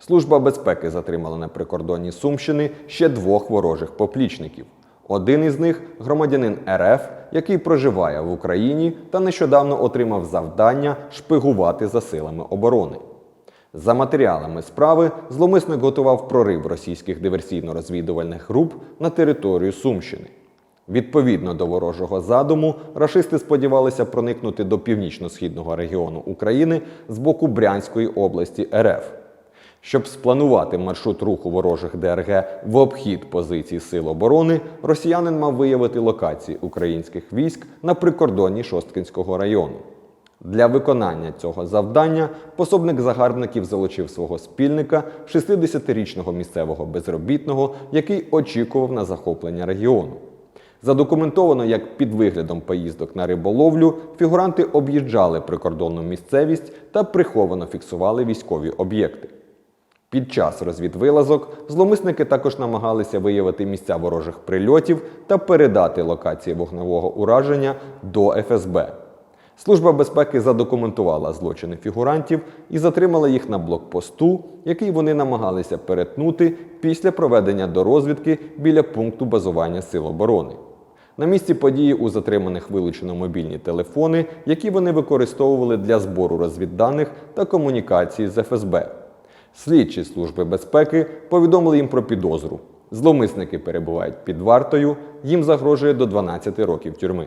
Служба безпеки затримала на прикордонні Сумщини ще двох ворожих поплічників. Один із них громадянин РФ, який проживає в Україні та нещодавно отримав завдання шпигувати за силами оборони. За матеріалами справи зловмисник готував прорив російських диверсійно-розвідувальних груп на територію Сумщини. Відповідно до ворожого задуму, рашисти сподівалися проникнути до північно-східного регіону України з боку Брянської області РФ. Щоб спланувати маршрут руху ворожих ДРГ в обхід позицій Сил оборони, росіянин мав виявити локації українських військ на прикордонні Шосткинського району. Для виконання цього завдання пособник загарбників залучив свого спільника, 60-річного місцевого безробітного, який очікував на захоплення регіону. Задокументовано, як під виглядом поїздок на риболовлю фігуранти об'їжджали прикордонну місцевість та приховано фіксували військові об'єкти. Під час розвідвилазок зловмисники також намагалися виявити місця ворожих прильотів та передати локації вогневого ураження до ФСБ. Служба безпеки задокументувала злочини фігурантів і затримала їх на блокпосту, який вони намагалися перетнути після проведення дорозвідки біля пункту базування Сил оборони. На місці події у затриманих вилучено мобільні телефони, які вони використовували для збору розвідданих та комунікації з ФСБ. Слідчі служби безпеки повідомили їм про підозру. Зловмисники перебувають під вартою, їм загрожує до 12 років тюрми.